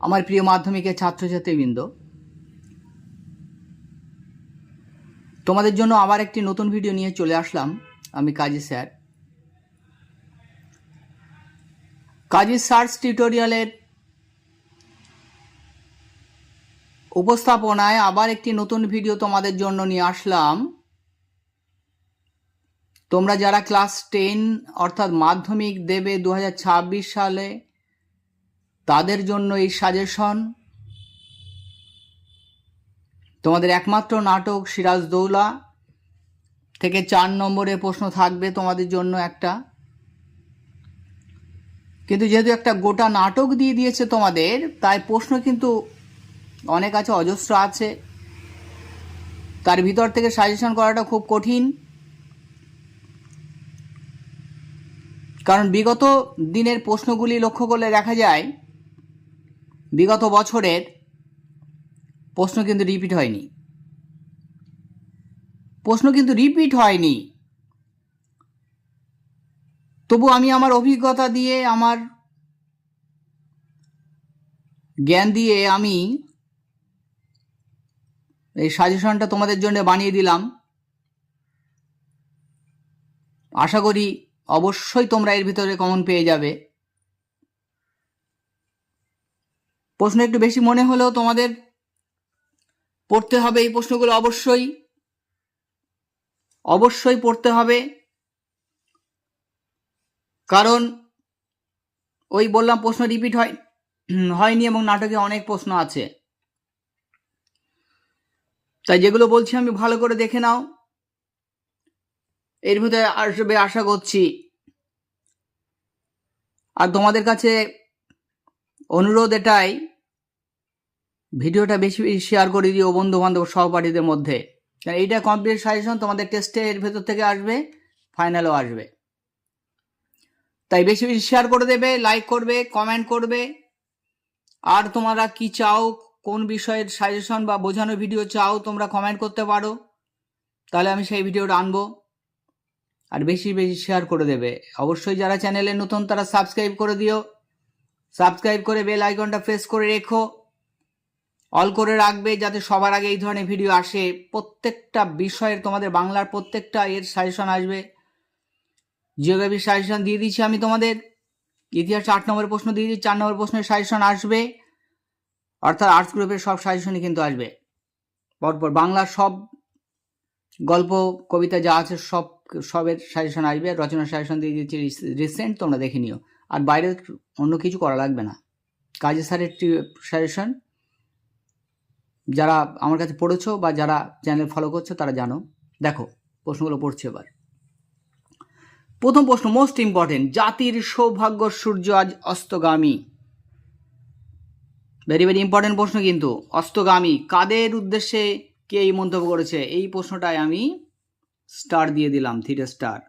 আমার প্রিয় মাধ্যমিকের ছাত্রছাত্রীবৃন্দ, তোমাদের জন্য আবার একটি নতুন ভিডিও নিয়ে চলে আসলাম, আমি কাজী স্যার। কাজী সার্চ টিউটোরিয়ালের উপস্থাপনায় আবার একটি নতুন ভিডিও তোমাদের জন্য নিয়ে আসলাম। তোমরা যারা ক্লাস টেন, অর্থাৎ মাধ্যমিক দেবে দু হাজার ছাব্বিশ সালে তাদের জন্য এই সাজেশন তোমাদের একমাত্র নাটক সিরাজদৌলা থেকে চার নম্বরে প্রশ্ন থাকবে তোমাদের জন্য একটা। কিন্তু যেহেতু একটা গোটা নাটক দিয়ে দিয়েছে তোমাদের, তাই প্রশ্ন কিন্তু অনেক আছে, অজস্র আছে। তার ভিতর থেকে সাজেশন করাটা খুব কঠিন। কারণ বিগত দিনের প্রশ্নগুলি লক্ষ্য করলে দেখা যায় বিগত বছরের প্রশ্ন কিন্তু রিপিট হয়নি। প্রশ্ন কিন্তু রিপিট হয়নি। তবু আমি আমার অভিজ্ঞতা দিয়ে, আমার জ্ঞান দিয়ে আমি এই সাজেশনটা তোমাদের জন্য বানিয়ে দিলাম। আশা করি অবশ্যই তোমরা এর ভিতরে কমন পেয়ে যাবে। প্রশ্ন একটু বেশি মনে হলেও তোমাদের পড়তে হবে এই প্রশ্নগুলো অবশ্যই। অবশ্যই পড়তে হবে। কারণ ওই বললাম প্রশ্ন রিপিট হয় হয়নি এবং নাটকে অনেক প্রশ্ন আছে। তাই যেগুলো বলছি আমি ভালো করে দেখে নাও। এর ভিতরে আসবে আশা করছি। আর তোমাদের কাছে অনুরোধ এটাই ভিডিওটা বেশি বেশি শেয়ার করে দিও বন্ধু বান্ধব সহপাঠীদের মধ্যে। কারণ এইটা কমপ্লিট সাজেশন তোমাদের টেস্টে এর ভেতর থেকে আসবে ফাইনালও আসবে। তাই বেশি বেশি শেয়ার করে দেবে লাইক করবে কমেন্ট করবে। আর তোমরা কি চাও, কোন বিষয়ের সাজেশন বা বোঝানো ভিডিও চাও, তোমরা কমেন্ট করতে পারো। তাহলে আমি সেই ভিডিওটা আনব। আর বেশি বেশি শেয়ার করে দেবে। অবশ্যই যারা চ্যানেলে নতুন, তারা সাবস্ক্রাইব করে দিও। সাবস্ক্রাইব করে বেল আইকনটা প্রেস করে রেখো। অল করে রাখবে যাতে সবার আগে এই ধরনের ভিডিও আসে। প্রত্যেকটা বিষয়ের তোমাদের বাংলার প্রত্যেকটা এর সাজেশন আসবে। জিওগ্রাফির সাজেশন দিয়ে দিচ্ছি আমি তোমাদের। ইতিহাস আট নম্বরের প্রশ্ন দিয়ে দিচ্ছি, চার নম্বর প্রশ্নের সাজেশন আসবে। অর্থাৎ আর্টস গ্রুপের সব সাজেশনই কিন্তু আসবে। পরপর বাংলার সব গল্প, কবিতা যা আছে সব, সবের সাজেশন আসবে। রচনার সাজেশন দিয়ে দিচ্ছি রিসেন্ট তোমরা দেখে নিও। আর বাইরে অন্য কিছু করা লাগবে না। কাজী স্যারের সাজেশন যারা আমার কাছে পড়েছো বা যারা চ্যানেল ফলো করছ তারা জানো। দেখো, প্রশ্নগুলো পড়ছে এবার। প্রথম প্রশ্ন মোস্ট ইম্পর্টেন্ট জাতির সৌভাগ্য সূর্য আজ অস্তগামী। ভেরি ভেরি ইম্পর্টেন্ট প্রশ্ন কিন্তু, অস্তগামী। কাদের উদ্দেশ্যে কে এই মন্তব্য করেছে? এই প্রশ্নটায় আমি স্টার দিয়ে দিলাম three star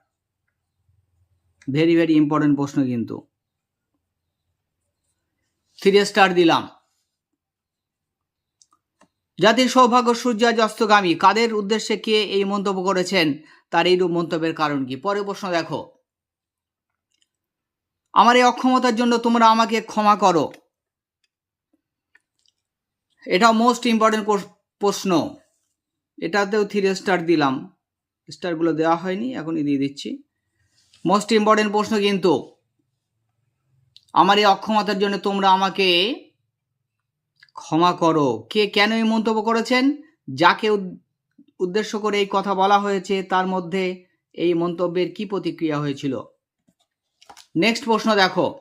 very very important প্রশ্ন কিন্তু। থ্রি স্টার দিলাম। জাতির সৌভাগ্য সূর্যাজ অস্তগামী কাদের উদ্দেশ্যে কে এই মন্তব্য করেছেন, তার এইরূপ মন্তব্যের কারণ কি? পরের প্রশ্ন দেখো। আমার এই অক্ষমতার জন্য তোমরা আমাকে ক্ষমা করো। এটা মোস্ট ইম্পর্টেন্ট প্রশ্ন। এটাতেও থ্রি স্টার দিলাম। স্টারগুলো দেওয়া হয়নি, এখনই দিয়ে দিচ্ছি। মোস্ট ইম্পর্টেন্ট প্রশ্ন কিন্তু, আমার এই অক্ষমতার জন্য তোমরা আমাকে ক্ষমা করো। কে কেন এই মন্তব্য করেছেন? যাকে উদ্দেশ্য করে এই কথা বলা হয়েছে, তার মধ্যে এই মন্তব্যের কি প্রতিক্রিয়া হয়েছিল? নেক্সট প্রশ্ন দেখো।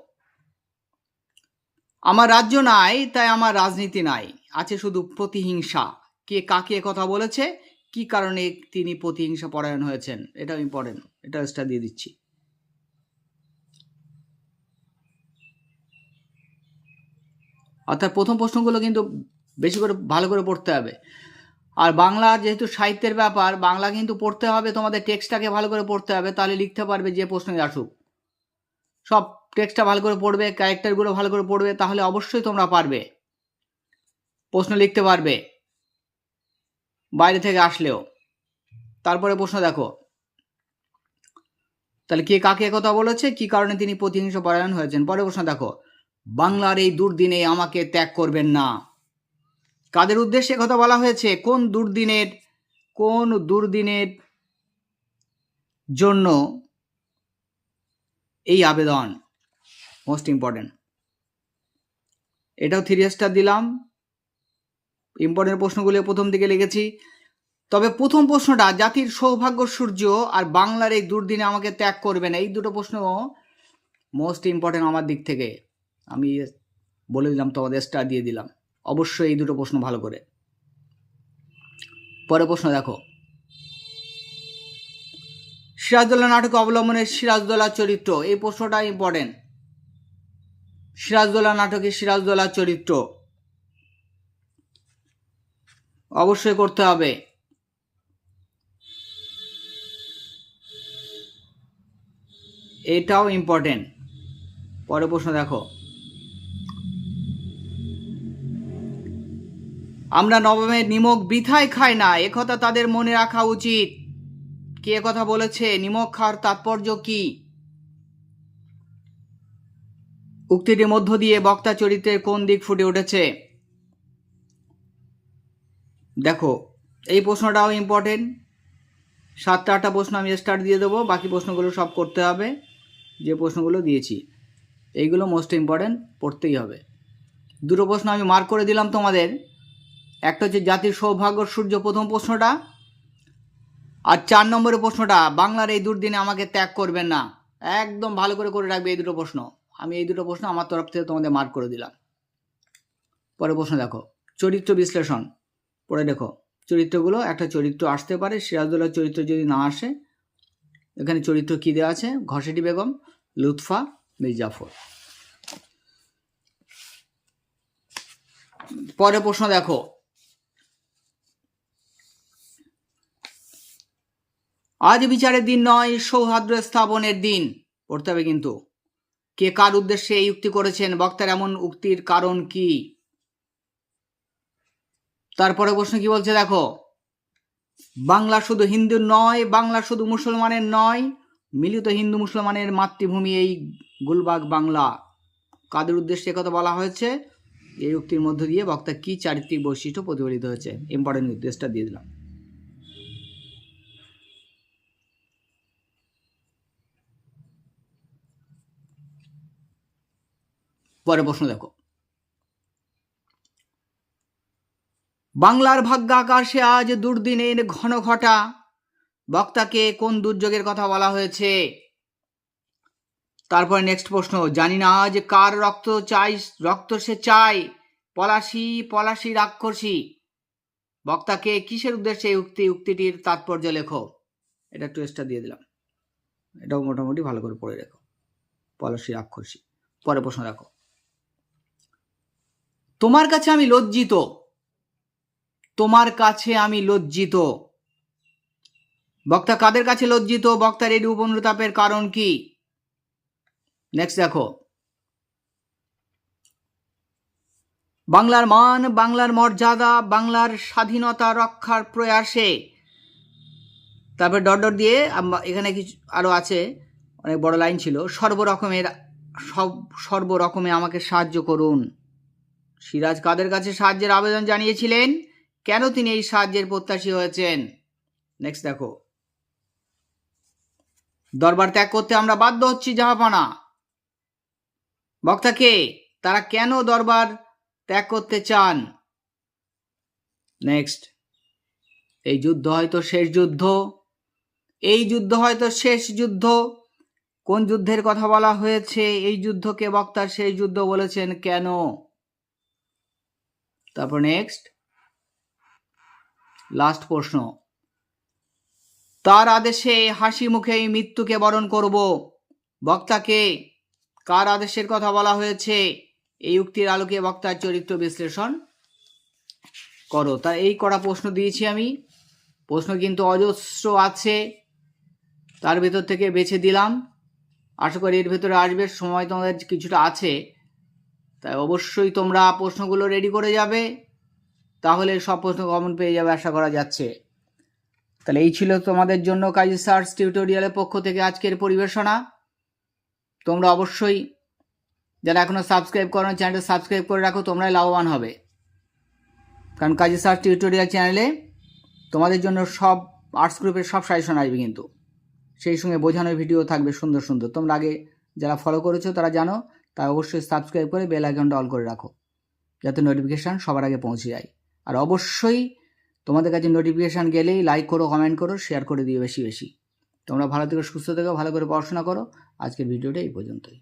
আমার রাজ্য নাই, তাই আমার রাজনীতি নাই। আছে শুধু প্রতিহিংসা। কে কাকে কথা বলেছে? কি কারণে তিনি প্রতিহিংসা পরায়ণ হয়েছেন? এটাও ইম্পর্টেন্ট এটা দিয়ে দিচ্ছি। অর্থাৎ প্রথম প্রশ্নগুলো কিন্তু বেশি করে ভালো করে পড়তে হবে। আর বাংলা যেহেতু সাহিত্যের ব্যাপার, বাংলা কিন্তু পড়তে হবে, তোমাদের টেক্সটটাকে ভালো করে পড়তে হবে, তাহলে লিখতে পারবে যে প্রশ্নই আসুক। সব টেক্সটটা ভালো করে পড়বে, ক্যারেক্টারগুলো ভালো করে পড়বে, তাহলে অবশ্যই তোমরা পারবে। প্রশ্ন লিখতে পারবে, বাইরে থেকে আসলেও। তারপরে প্রশ্ন দেখো। তাহলে কে কাকে কথা বলেছে? কি কারণে তিনি প্রতিহিংসা পরায়ণ হয়েছেন? পরে প্রশ্ন দেখো। বাংলার এই দুর্দিনে আমাকে ত্যাগ করবেন না। কাদের উদ্দেশ্যে কথা বলা হয়েছে? কোন দুর্দিনের কোন দুর্দিনের জন্য এই আবেদন? মোস্ট ইম্পর্টেন্ট এটাও থ্রি স্টার দিলাম। ইম্পর্টেন্ট প্রশ্নগুলো প্রথম দিকে লিখেছি। তবে প্রথম প্রশ্নটা, জাতির সৌভাগ্য সূর্য আর বাংলার এই দুর্দিনে আমাকে ত্যাগ করবেন এই দুটো প্রশ্ন মোস্ট ইম্পর্টেন্ট আমার দিক থেকে। আমি বলে দিলাম, তোমাদের স্টার দিয়ে দিলাম। অবশ্যই এই দুটো প্রশ্ন ভালো করে। পরে প্রশ্ন দেখো। সিরাজদৌল্লা নাটকে অবলম্বনের সিরাজদৌল্লার চরিত্র, এই প্রশ্নটা ইম্পর্টেন্ট সিরাজদৌল্লা নাটকে সিরাজদৌল্লার চরিত্র। অবশ্যই করতে হবে। এটাও ইম্পর্টেন্ট পরে প্রশ্ন দেখো। আমরা নবমের নিমক বৃথায় খাই না একথা তাদের মনে রাখা উচিত। কে কথা বলেছে? নিমক খাওয়ার তাৎপর্য কি? উক্তিটির মধ্য দিয়ে বক্তা চরিত্রের কোন দিক ফুটে উঠেছে? দেখো, এই প্রশ্নটাও ইম্পর্টেন্ট সাতটা আটটা প্রশ্ন আমি স্টার্ট দিয়ে দেবো, বাকি প্রশ্নগুলো সব করতে হবে, যে প্রশ্নগুলো দিয়েছি। এইগুলো মোস্ট ইম্পর্টেন্ট পড়তেই হবে। দুটো প্রশ্ন আমি মার্ক করে দিলাম তোমাদের। একটা হচ্ছে জাতির সৌভাগ্য সূর্য প্রথম প্রশ্নটা, আর চার নম্বরের প্রশ্নটা, বাংলার এই দুর্দিনে আমাকে ত্যাগ করবেন না। একদম ভালো করে করে রাখবে এই দুটো প্রশ্ন। আমি এই দুটো প্রশ্ন আমার তরফ থেকে তোমাদের মার্ক করে দিলাম। পরে প্রশ্ন দেখো, চরিত্র বিশ্লেষণ। পরে দেখো, চরিত্রগুলো, একটা চরিত্র আসতে পারে সিরাজদৌল্লার চরিত্র যদি না আসে, এখানে চরিত্র কী দেওয়া আছে? ঘসেটি বেগম, লুৎফা, মির্জাফর। পরে প্রশ্ন দেখো আজ বিচারের দিন নয়, সৌহার্দ্য স্থাপনের দিন। পড়তে হবে কিন্তু। কে কার উদ্দেশ্যে এই উক্তি করেছেন, বক্তার এমন উক্তির কারণ কি? তারপরে প্রশ্ন কি বলছে, দেখো? বাংলা শুধু হিন্দুর নয়, বাংলা শুধু মুসলমানের নয়, মিলিত হিন্দু মুসলমানের মাতৃভূমি এই গুলবাগ বাংলা। কাদের উদ্দেশ্যে কথা বলা হয়েছে? এই উক্তির মধ্য দিয়ে বক্তা কি চারিত্রিক বৈশিষ্ট্য প্রতিফলিত হয়েছে? ইম্পর্টেন্ট নির্দেশটা দিয়ে দিলাম। পরে প্রশ্ন দেখো। বাংলার ভাগ্য আকাশে আজ দুর্দিনের ঘন ঘটা। বক্তাকে কোন দুর্যোগের কথা বলা হয়েছে? তারপরে নেক্সট প্রশ্ন, জানি না আজ কার রক্ত চাই, রক্ত সে চাই? পলাশি পলাশি রাক্ষসী। বক্তাকে কিসের উদ্দেশ্যে উক্তি উক্তিটির তাৎপর্য লেখো? এটা টুয়েস্টটা দিয়ে দিলাম। এটাও মোটামুটি ভালো করে পড়ে রেখো। পলাশি রাক্ষসী। পরে প্রশ্ন দেখো। তোমার কাছে আমি লজ্জিত। তোমার কাছে আমি লজ্জিত। বক্তা কাদের কাছে লজ্জিত? বক্তার এই অনুতাপের কারণ কি? নেক্সট দেখো। বাংলার মান, বাংলার মর্যাদা, বাংলার স্বাধীনতা রক্ষার প্রয়াসে। তারপর ডট ডট দিয়ে এখানে কিছু আরও আছে, অনেক বড় লাইন ছিল। সর্বরকমের, সব সর্বরকমে আমাকে সাহায্য করুন। সিরাজ কাদের কাছে সাহায্যের আবেদন জানিয়েছিলেন? কেন তিনি এই সাহায্যের প্রত্যাশী হয়েছেন? নেক্সট দেখো। দরবার ত্যাগ করতে আমরা বাধ্য হচ্ছি, জাহাপানা। বক্তাকে তারা কেন দরবার ত্যাগ করতে চান? নেক্সট এই যুদ্ধ হয়তো শেষ যুদ্ধ। এই যুদ্ধ হয়তো শেষ যুদ্ধ। কোন যুদ্ধের কথা বলা হয়েছে? এই যুদ্ধকে বক্তার শেষ যুদ্ধ বলেছেন কেন? তারপর নেক্সট লাস্ট প্রশ্ন। তার আদেশে হাসি মুখে মৃত্যুকে বরণ করব। বক্তাকে কার আদেশের কথা বলা হয়েছে? এই উক্তির আলোকে বক্তার চরিত্র বিশ্লেষণ করো। তা এই করা প্রশ্ন দিয়েছি আমি। প্রশ্ন কিন্তু অজস্র আছে। তার ভেতর থেকে বেছে দিলাম। আশা করি এর ভেতরে আসবে। সময় তোমাদের কিছুটা আছে। তাই অবশ্যই তোমরা প্রশ্নগুলো রেডি করে যাবে, তাহলে সব প্রশ্ন কমন পেয়ে যাবে আশা করা যাচ্ছে। তাহলে এই ছিল তোমাদের জন্য কাজী সার্চ টিউটোরিয়ালের পক্ষ থেকে আজকের পরিবেশনা। তোমরা অবশ্যই যারা এখনও সাবস্ক্রাইব করো চ্যানেলটা সাবস্ক্রাইব করে রাখো, তোমরাই লাভবান হবে। কারণ কাজী সার্চ টিউটোরিয়াল চ্যানেলে তোমাদের জন্য সব আর্টস গ্রুপের সব সাজেশন আসবে কিন্তু। সেই সঙ্গে বোঝানোর ভিডিও থাকবে সুন্দর সুন্দর। তোমরা আগে যারা ফলো করেছ তারা জানো তাই অবশ্যই সাবস্ক্রাইব করে বেল আইকনটা অল করে রাখো, যাতে নোটিফিকেশান সবার আগে পৌঁছে যায়। আর অবশ্যই তোমাদের কাছে নোটিফিকেশান গেলেই লাইক করো কমেন্ট করো শেয়ার করে দিও বেশি বেশি। তোমরা ভালো থেকে, সুস্থ থেকো, ভালো করে পড়াশোনা করো। আজকের ভিডিওটা এই পর্যন্তই।